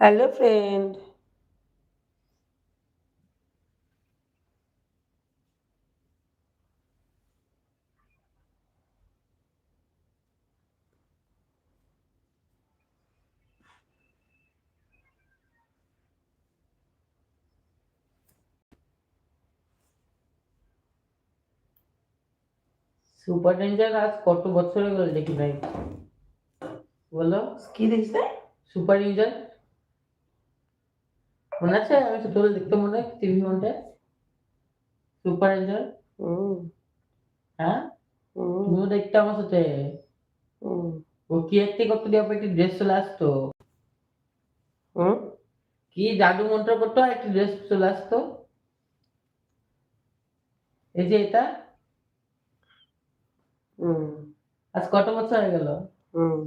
Hello friend super ranger আজ কত বছর হয়ে গেল দেখি ভাই বলো কি দেখিস না সুপার রেঞ্জার মনে আছে? আমি ছোটবেলা দেখতে মনে হয় টিভি মনটা। সুপার হুম। হ্যাঁ? তুমিও দেখতে আমার সাথে। ও কি একটি করতে দিয়ে একটি ড্রেস চলে আসতো। কি জাদু মন্ত্র করতো আর একটি ড্রেস চলে আসতো। এই যে এটা। হুম। আজ কত বছর হয়ে গেল? হুম।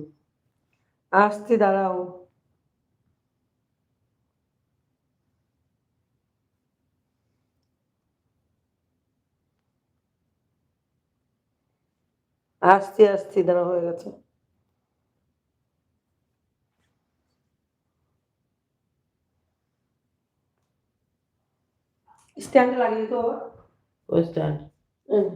আসছি দাঁড়াও। আসছি আসছি দাঁড়া হয়ে গেছে। স্ট্যান্ডে লাগিয়ে তো ওই স্ট্যান্ড হুম।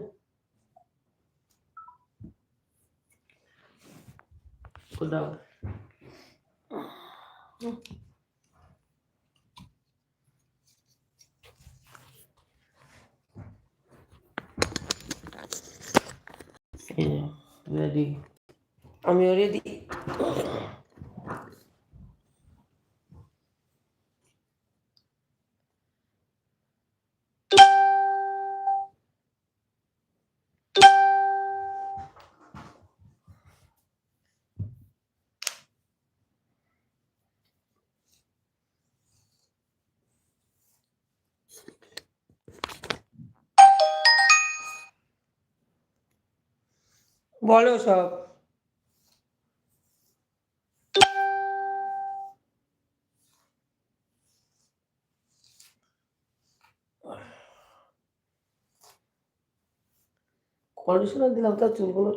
Yeah, ready. I'm already. বলো সব। কন্ডিশনার দিলাম তার চুলগুলো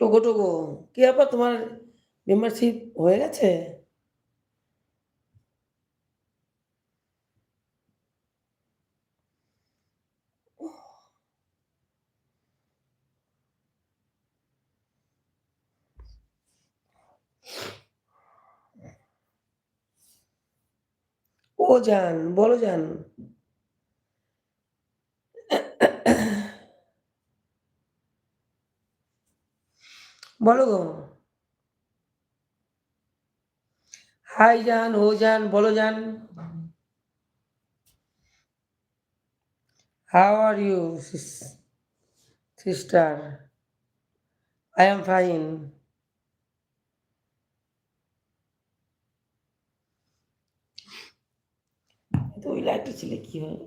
টোকো টোকো কি ব্যাপার তোমার মেম্বারশিপ হয়ে গেছে? ও জান বলো জান। বলো গো। হাই জান, ও জান, বলো যান how are you sister I am fine তো ওই লাইটটা ছিল কি হয়?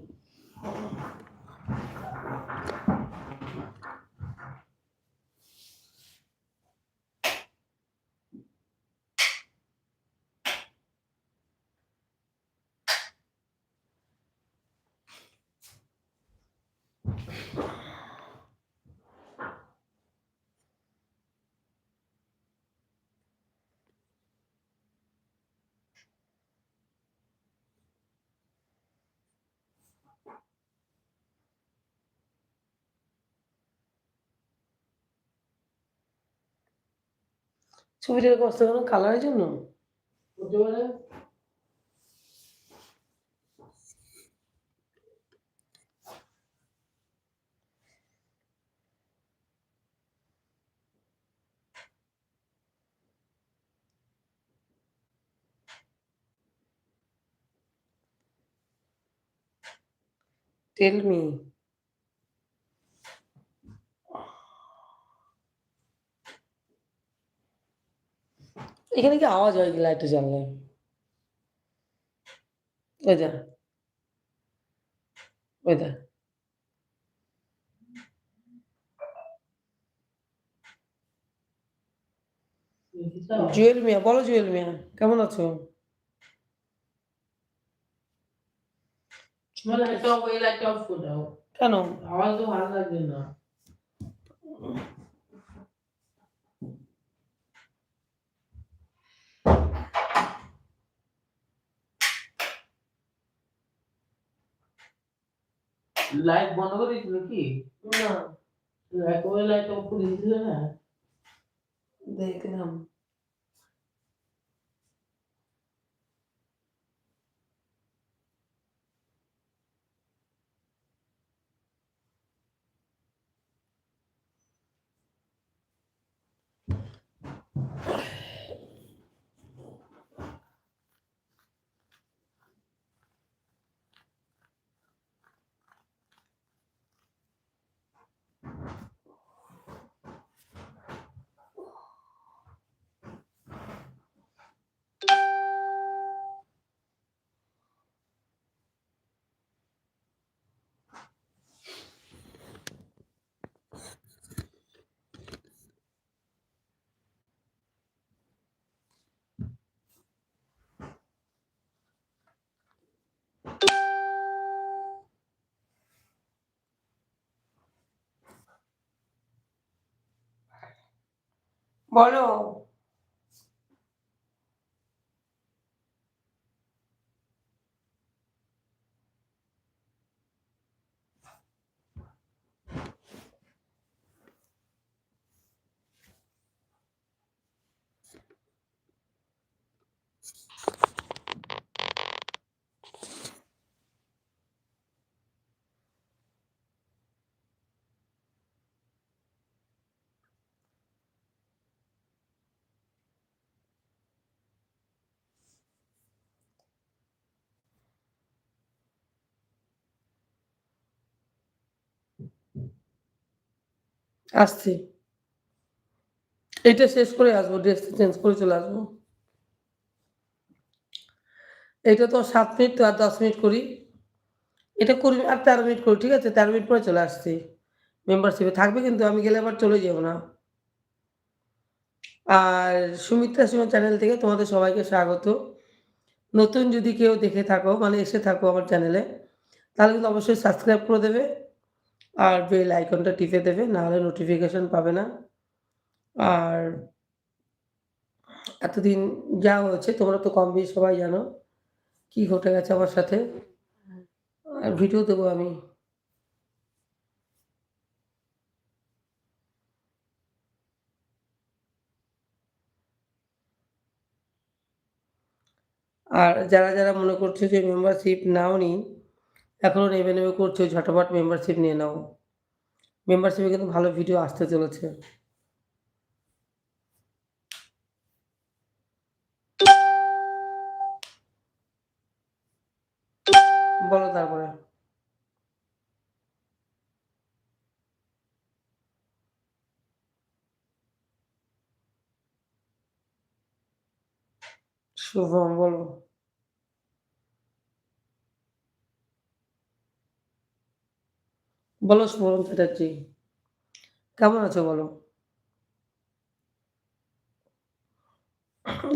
ছবিটা এরকম আসতে কেন কালারের জন্য হতে এখানে কি আওয়াজ হয় কি লাইটটা জ্বাললে ওই দা ওই দা জুয়েল মিয়া বলো জুয়েল মিয়া কেমন আছো? কেন? আওয়াজ তো ভালো লাগবে না। লাইট বন্ধ করে দিয়েছিল কি? না। লাইট লাইট অফ করে দিয়েছিল না? দেখলাম। বলো। আসছি। এটা শেষ করে আসব ড্রেসটা চেঞ্জ করে চলে আসব। এটা তো সাত মিনিট আর দশ মিনিট করি। এটা করি আর তেরো মিনিট করি, ঠিক আছে? তেরো মিনিট পরে চলে আসছি। মেম্বারশিপে থাকবে কিন্তু আমি গেলে আবার চলে যাব না। আর সুমিত্রা সিংহ চ্যানেল থেকে তোমাদের সবাইকে স্বাগত। নতুন যদি কেউ দেখে থাকো মানে এসে থাকো আমার চ্যানেলে তাহলে কিন্তু অবশ্যই সাবস্ক্রাইব করে দেবে। আর বেল আইকনটা টিপে দেবে, নাহলে নোটিফিকেশন পাবে না। আর এতদিন যা হয়েছে, তোমরা তো কম বেশি সবাই জানো কি ঘটে গেছে আমার সাথে। আর ভিডিও দেবো আমি। আর যারা যারা মনে করছে যে মেম্বারশিপ নাও নি এখনও নেবে নেবে করছ, ঝটপট মেম্বারশিপ নিয়ে নাও। মেম্বারশিপে কিন্তু ভালো ভিডিও আসতে চলেছে। বলো তারপরে। শুভম, বলো। বলো শুভম চ্যাটার্জি। কেমন আছো বলো?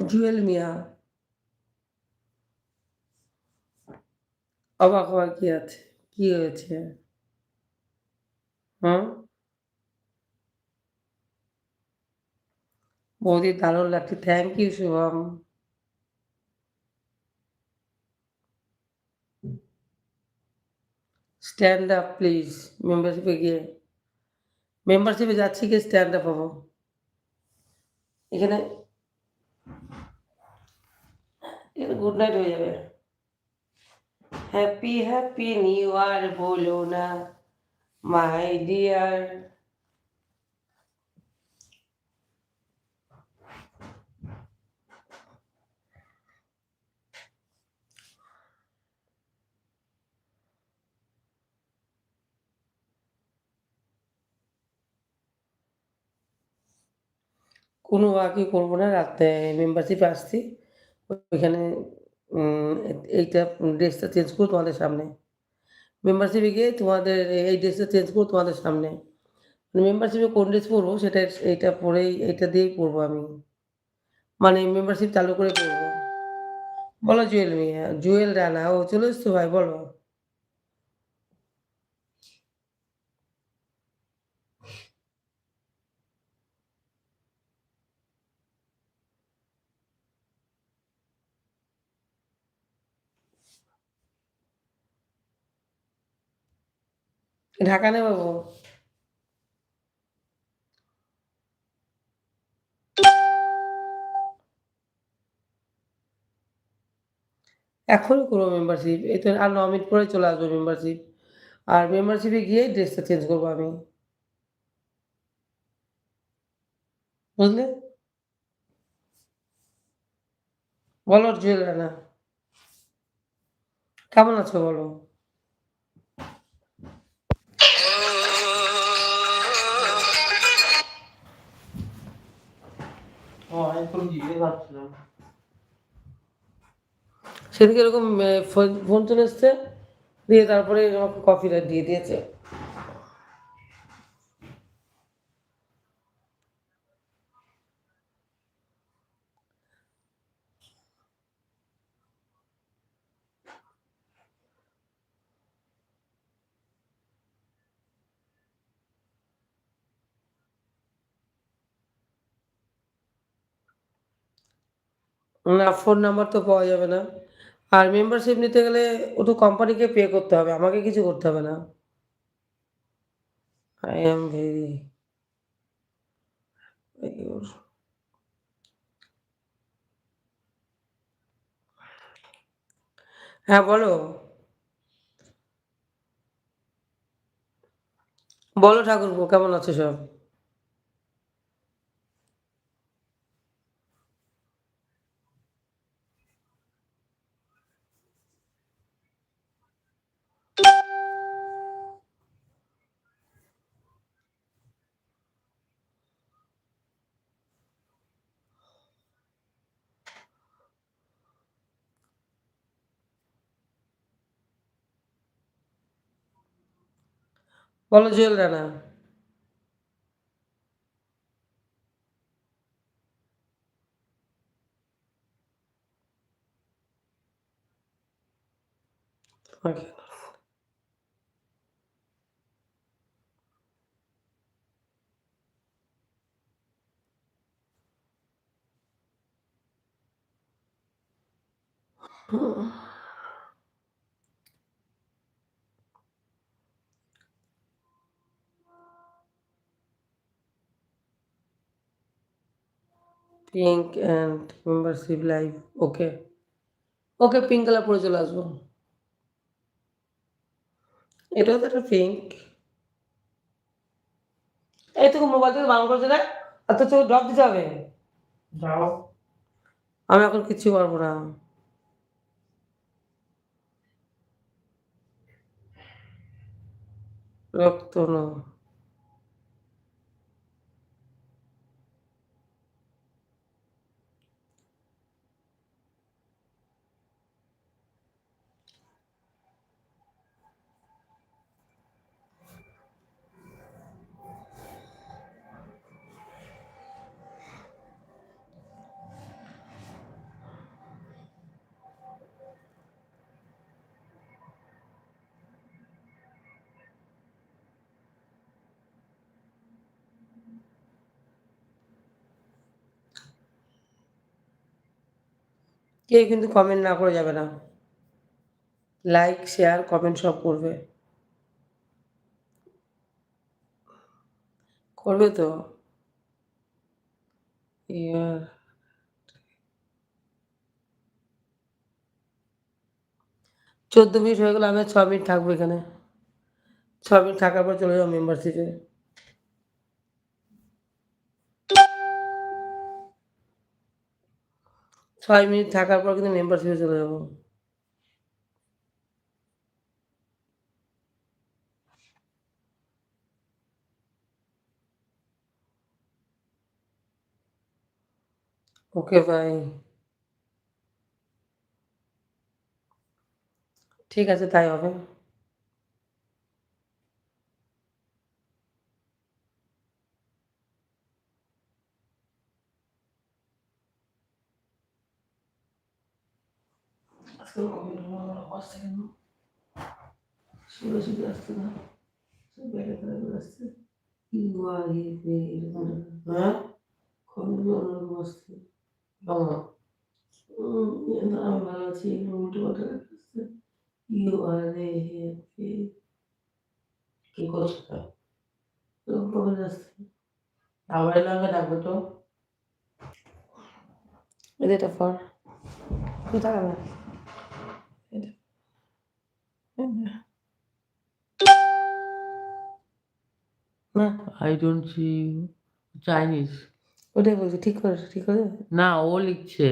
জুয়েল মিয়া। অবাক হওয়ার কি আছে? কি হয়েছে? হুম? বৌদি দারুণ লাগছে। Thank you Shubham. Stand up please মেম্বারশিপে গিয়ে মেম্বারশিপে যাচ্ছি কি স্ট্যান্ড আপ হব। এখানে এটা গুড নাইট হয়ে যাবে। হ্যাপি হ্যাপি নিউ ইয়ার বলো না মাই ডিয়ার কোনো ওয়ার্কই করব না। রাতে মেম্বারশিপে আসছি। ওইখানে এইটা ড্রেসটা চেঞ্জ করব তোমাদের সামনে। মেম্বারশিপে গিয়ে তোমাদের এই ড্রেসটা চেঞ্জ করব তোমাদের সামনে। মেম্বারশিপে কোন ড্রেস পরবো সেটা এইটা পরেই এইটা দিয়েই পরবো আমি। মানে মেম্বারশিপ চালু করে পরবো। বলো জুয়েল মিয়া, জুয়েল রানা। ও চলে এসছো ভাই বলো। ঢাকা নেব। এখনই করব মেম্বারশিপ। এই তো আর ৯ মিনিট পরেই চলে আসব মেম্বারশিপ। আর মেম্বারশিপে গিয়েই ড্রেসটা চেঞ্জ করব আমি। বুঝলে? বলো জুয়েল রানা। কেমন আছো বলো? সেদিকে এরকম ফোন চলে এসছে। দিয়ে তারপরে আমাকে কফিটা দিয়ে দিয়েছে। না ফোন নাম্বার তো পাওয়া যাবে না। আর মেম্বারশিপ নিতে গেলে ও তো কোম্পানিকে পে করতে হবে। আমাকে কিছু করতে হবে না। Am very your হ্যাঁ, বলো। বলো ঠাকুরপো কেমন আছো সব? বলো Jewel Rana. Okay. Hmm. Pink and membership live okay. Okay pink colour পরে চলে আসব। এটাও তো একটা পিঙ্ক। এই তোকে মোবাইল থেকে বারণ করেছে না? আর তোর চোখে ড্রপ দিতে হবে। আমি এখন কিচ্ছু পারব না। রক্ত না। কেউ কিন্তু কমেন্ট না করে যাবে না। লাইক, শেয়ার, কমেন্ট সব করবে। করবে তো? ১৪ মিনিট হয়ে গেল। আমি ছ মিনিট থাকব এখানে। ছ মিনিট থাকার পর চলে যাব মেম্বারশিপে। ছয় মিনিট থাকার পর কিন্তু মেম্বারশিপে চলে যাব। ওকে ভাই ঠিক আছে তাই হবে কমেন্ট অবস্থা কেন শুধু শুধু আসছে না। সব বাইরে বাইরে আসছে। ইউ আর হি এরকম হ্যাঁ? কমেন্টগুলো অন্যরকম উম, না, আমি ভালো আছি এগুলো উল্টো পাল্টা আসছে। ইউ আর এ হে কি করছ? এরকম আবার এলাকা ডাকবে তো। এটা ফর না আই ডোন্ট সি চাইনিজ ওটাই বলছি ঠিক করে ঠিক করে? না ও লিখছে।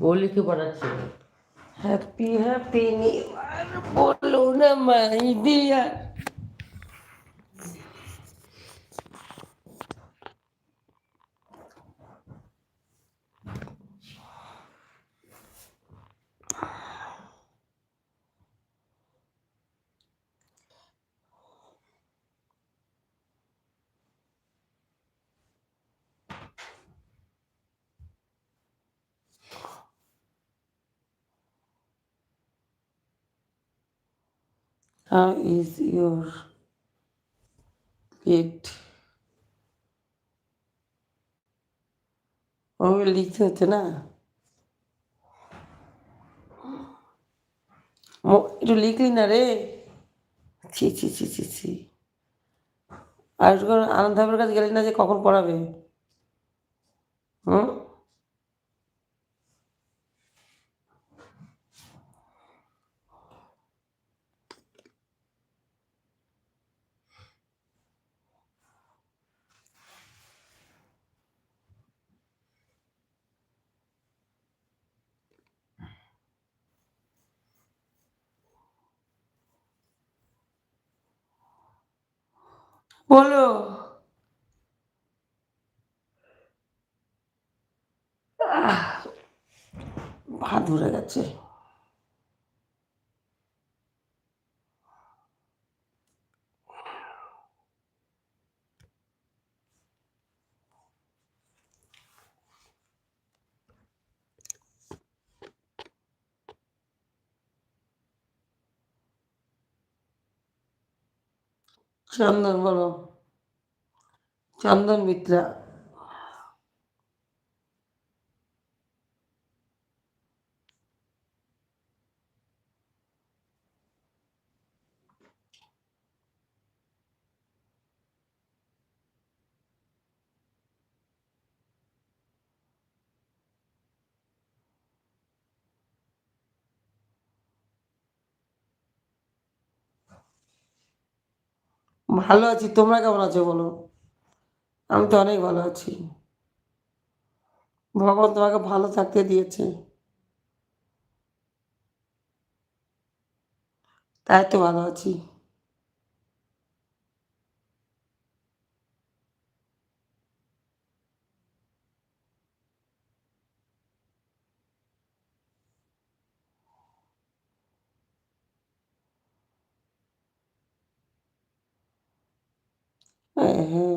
ও। লিখে পড়াচ্ছে। হ্যাপি হ্যাপি নিউ ইয়ার বলো না my dear How is your pet? ও লিখতে হচ্ছে না একটু লিখলি না রে ছি ছি ছি ছি ছি আর আনন্দ কাছে গেলি না যে কখন পড়াবে? হুম? বলো। পা ধরে গেছে। চন্দন বলো। চন্দন মিত্রা। ভালো আছি, তোমরা কেমন আছো বলো? আমি তো অনেক ভালো আছি। ভগবান তোমাকে ভালো থাকতে দিয়েছে। তাই তো ভালো আছি। হ্যাঁ হ্যাঁ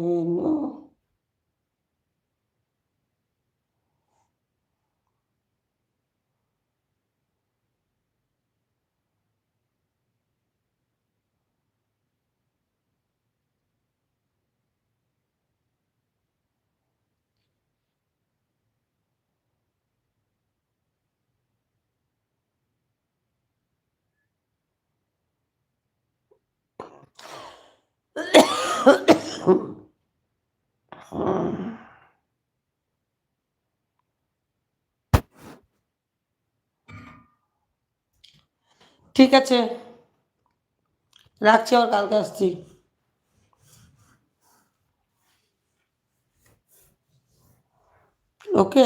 ঠিক আছে। রাখছি আবার কালকে আসছি। ওকে?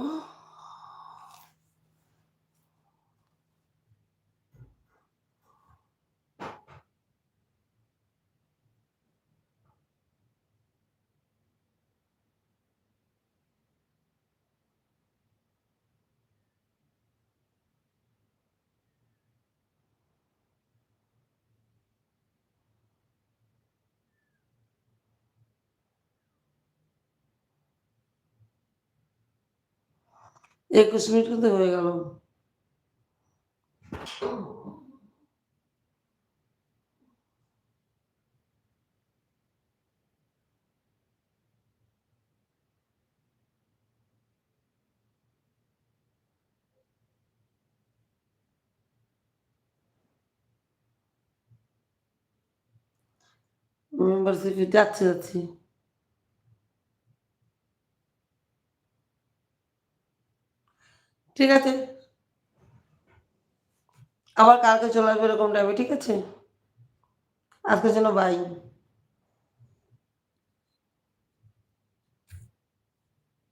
oh. একুশ মিনিট কিন্তু হয়ে গেল। মেম্বারশিপ যাচ্ছি যাচ্ছি। ঠিক আছে? আবার কালকে চলে আসবে এরকম টাইমে ঠিক আছে? আজকের জন্য বাই